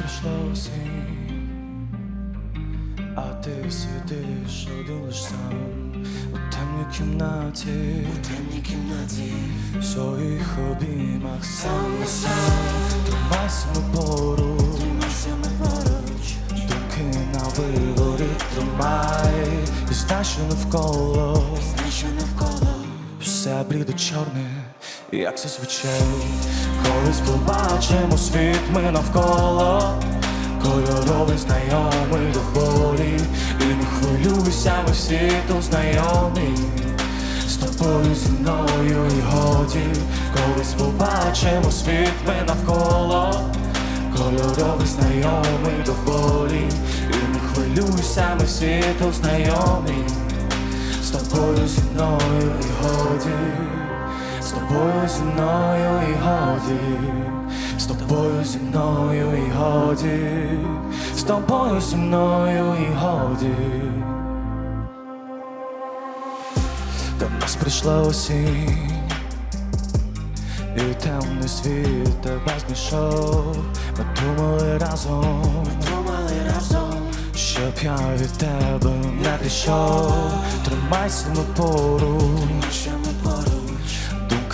прийшла осінь, а ти сидиш один лиш сам. У темній кімнаті, у темній кімнаті, в своїх обіймах сам. На сам, тримайся ми поруч, тримайся ми поруч, думки на виворі тримай, і знай, що навколо, знай, що навколо, все блідо чорне, як зазвичай, колись побачимо світ ми навколо. Кольоровий знайомий до болі. І не хвилюйся, ми всі тут знайомі. З тобою зі мною і годі. Колись побачимо світ ми навколо. Кольоровий знайомий до болі. І не хвилюйся, ми всі тут знайомі. З тобою зі мною і годі З тобою зі мною і годі з тобою зі мною і годі, з тобою зі мною і годі. До нас прийшла осінь, і темний світ тебе знайшов. Ми думали разом, думали разом, щоб я від тебе не пішов. Тримайся ми ми поруч.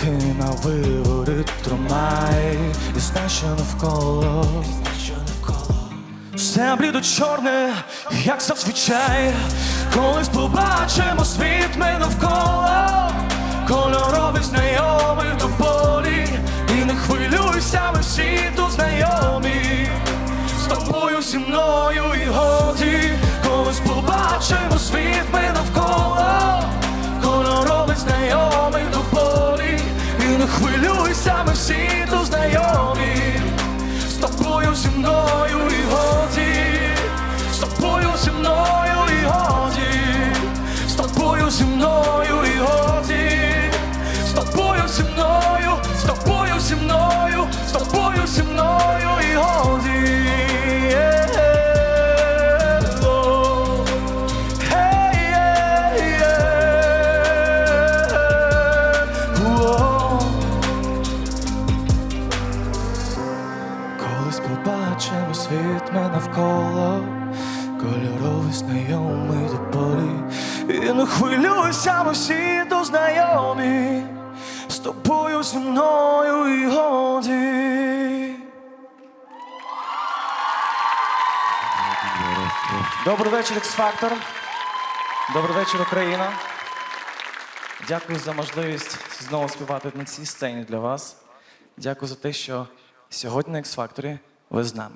Думки на виворі тримай, і знай, що навколо. Все блідо чорне, як зазвичай, колись побачимо світ ми навколо, кольоровий знайомий до полі, і не хвилюйся, ми всі тут знайомі. З тобою зі мною і годі, колись побачимо світ ми знайомий до полі. І не хвилюйся, ми всі знайомі, з тобою зі мною і годі. Добрий вечір, X-Factor. Добрий вечір, Україна. Дякую за можливість знову співати на цій сцені для вас. Дякую за те, що сьогодні на X-Factor ви з нами.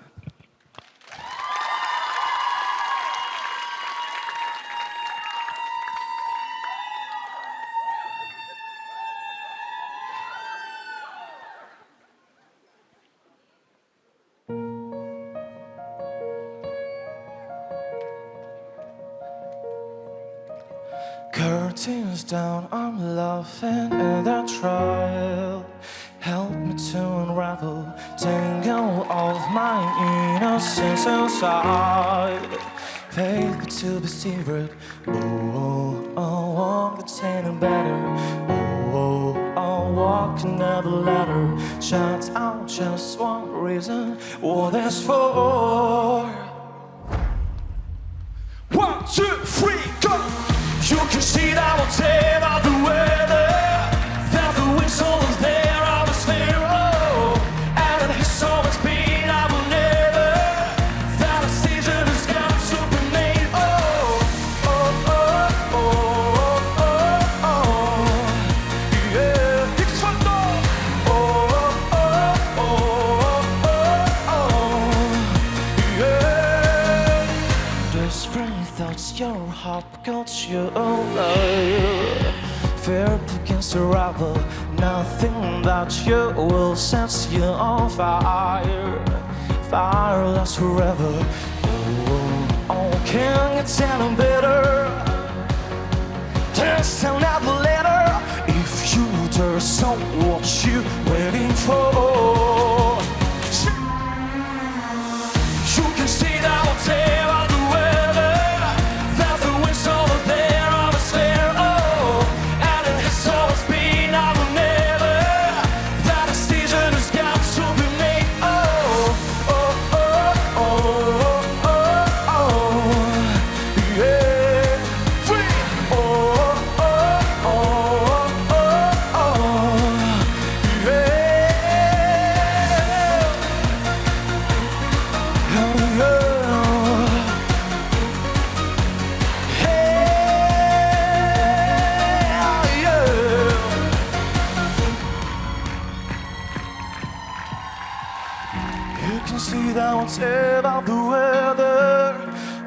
Curtains down, I'm laughing at that trial. Help me to unravel, tangle of my innocence inside. Faith to be severed. Oh, oh, oh, walk the ten better. Oh, oh, oh, walk another ladder. Shout out just one reason. What that's for. One, two, three, go! You can see that got you. Fear begins to rival. Nothing that you will set you on fire. Fire lasts forever. Oh, can you tell them better? There's another letter. If you dare, so what you waiting for?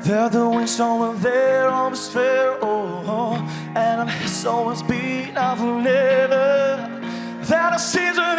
They're the wings on the sphere, fair, oh, and I'm always be I've never. That I see the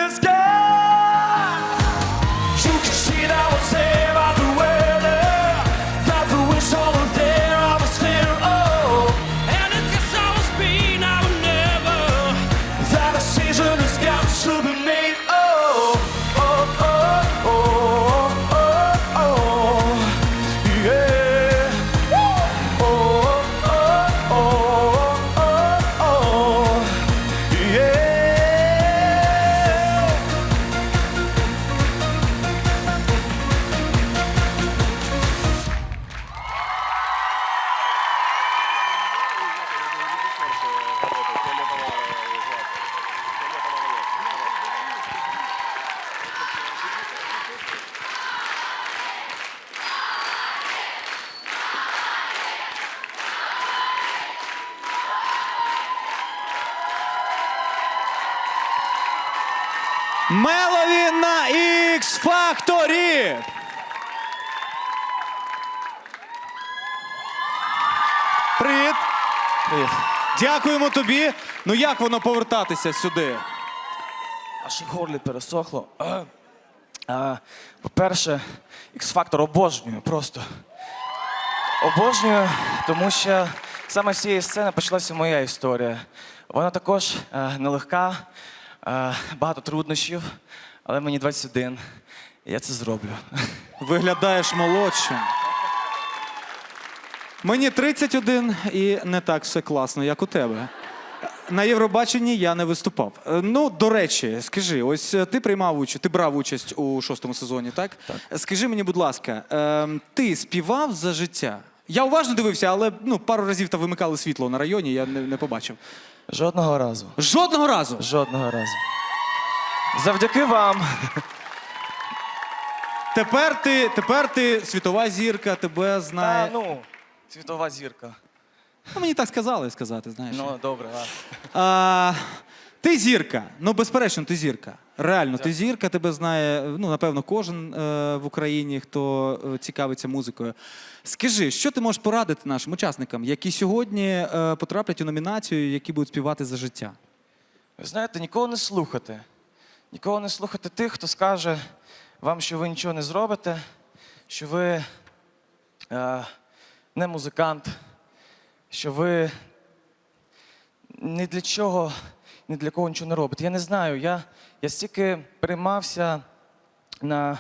Мелові на X Factory! Привіт! Привіт. Дякуємо тобі. Ну як воно повертатися сюди? Аж горлі пересохло. А, а, по-перше, X-Factor обожнюю просто. Обожнюю, тому що саме з цієї сцени почалася моя історія. Вона також е, нелегка, багато труднощів, але мені 21. І я це зроблю. Виглядаєш молодшим. Мені 31 і не так все класно, як у тебе. На Євробаченні я не виступав. Е, Ну, до речі, скажи, ось е, ти приймав участь, ти брав участь у шостому сезоні, так? Так. Скажи мені, будь ласка, е, ти співав за життя? Я уважно дивився, але ну, пару разів там вимикали світло на районі, я не, не побачив. Жодного разу. Жодного разу. Жодного разу. Завдяки вам. Тепер ти, тепер ти світова зірка, тебе знає. Та, ну, світова зірка. Ну, мені так сказали сказати, знаєш. Ну, добре, ладно. А, ти зірка. Ну, безперечно, ти зірка. Реально, ти зірка, тебе знає, ну, напевно, кожен е, в Україні, хто е, цікавиться музикою. Скажи, що ти можеш порадити нашим учасникам, які сьогодні е, потраплять у номінацію, які будуть співати за життя? Ви знаєте, нікого не слухати. Нікого не слухати тих, хто скаже вам, що ви нічого не зробите, що ви е, не музикант, що ви ні для чого, ні для кого нічого не робите. Я не знаю. Я, я стільки переймався на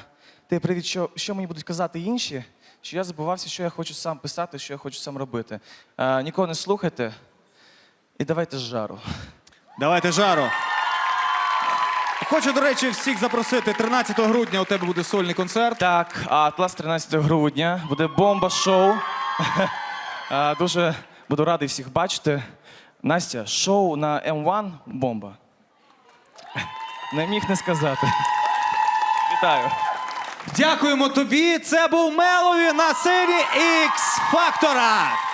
той привід, що, що мені будуть казати інші, що я забувався, що я хочу сам писати, що я хочу сам робити. Е, нікого не слухайте і давайте жару. Давайте жару. Хочу, до речі, всіх запросити. 13 грудня у тебе буде сольний концерт. Так, а Атлас 13 грудня буде бомба шоу. Дуже буду радий всіх бачити. Настя, шоу на М1 бомба. Не міг не сказати. Вітаю. Дякуємо тобі. Це був Мелові на сцені X Фактора.